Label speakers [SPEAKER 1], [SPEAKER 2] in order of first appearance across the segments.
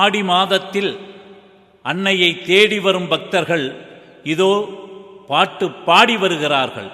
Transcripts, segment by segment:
[SPEAKER 1] ஆடி மாதத்தில் அன்னையை தேடி வரும் பக்தர்கள் இதோ பாட்டு பாடி வருகிறார்கள்.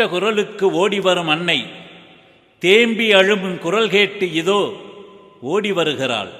[SPEAKER 1] கேட்ட குரலுக்கு ஓடி வரும் அன்னை. தேம்பி அழும் குரல் கேட்டு இதோ ஓடி வருகிறாள்.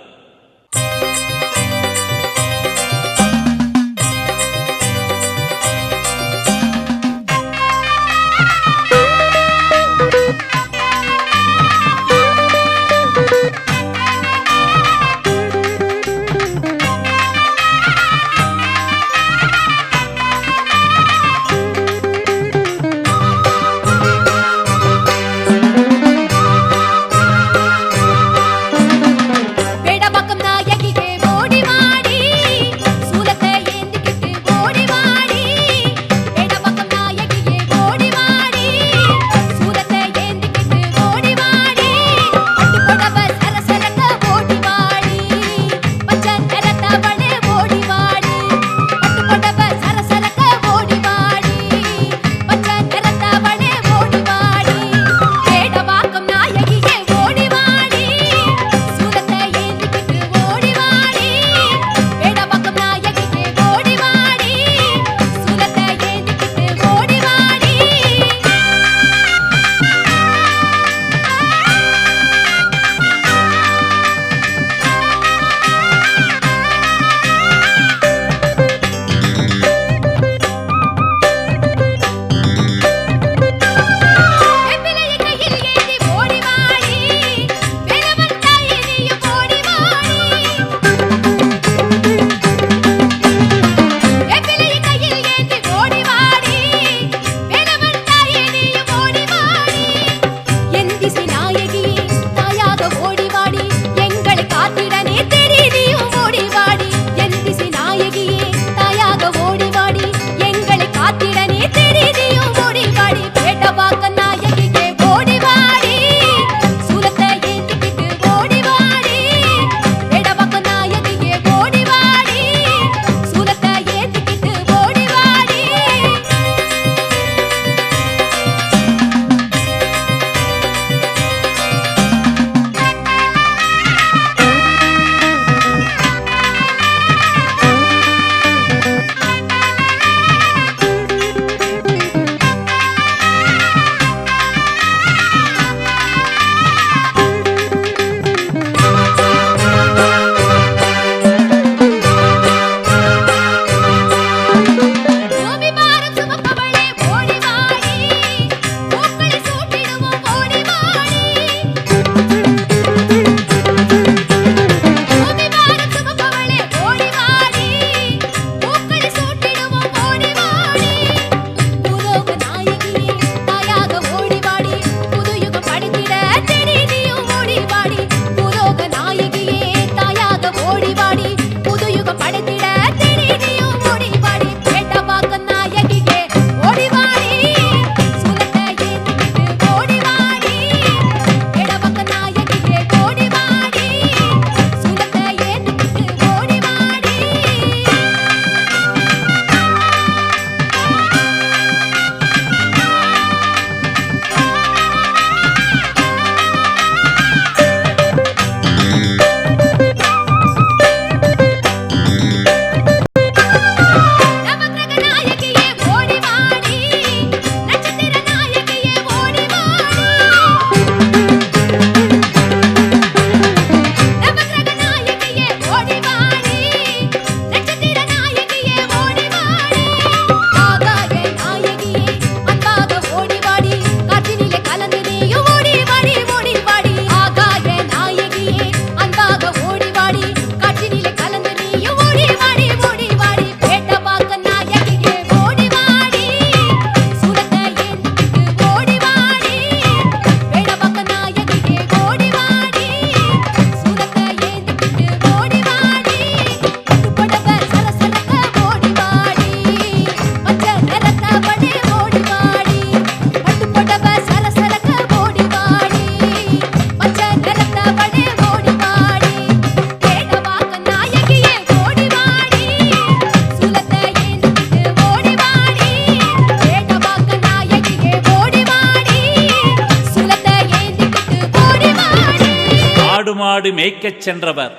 [SPEAKER 2] ஆடு
[SPEAKER 3] மேய்க்கச் சென்றவர்.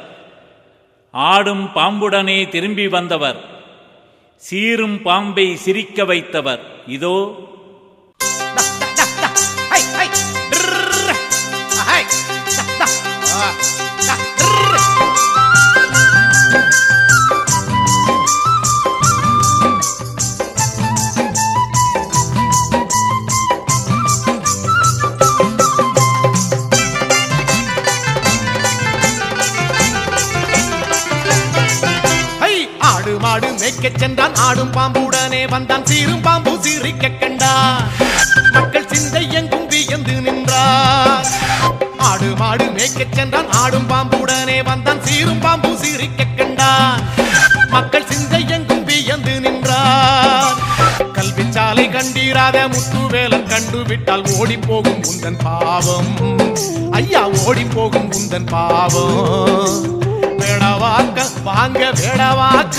[SPEAKER 3] ஆடும் பாம்புடனே திரும்பி வந்தவர். சீரும் பாம்பை சிரிக்க வைத்தவர். இதோ
[SPEAKER 4] மாடு சென்றான். ஆடும் பாம்புடனே வந்தான். சீரும் பாம்பு சீரிக்க கண்டான். மக்கள் சிந்தை எங்கும் வியந்து நின்றார். ஆடு மாடு மேய்க்கச் சென்றான். ஆடும் பாம்புடனே வந்தான். சீரும் பாம்பு சீரிக்க கண்டான். மக்கள் சிந்தை எங்கும் வியந்து நின்றார். கல்வி சாலை கண்டீராத முத்துவேலன் கண்டுவிட்டால் ஓடி போகும் உந்தன் பாவம். ஐயா ஓடி போகும் உந்தன் பாவம் வேடவாக்க வாங்க வேடவாக்க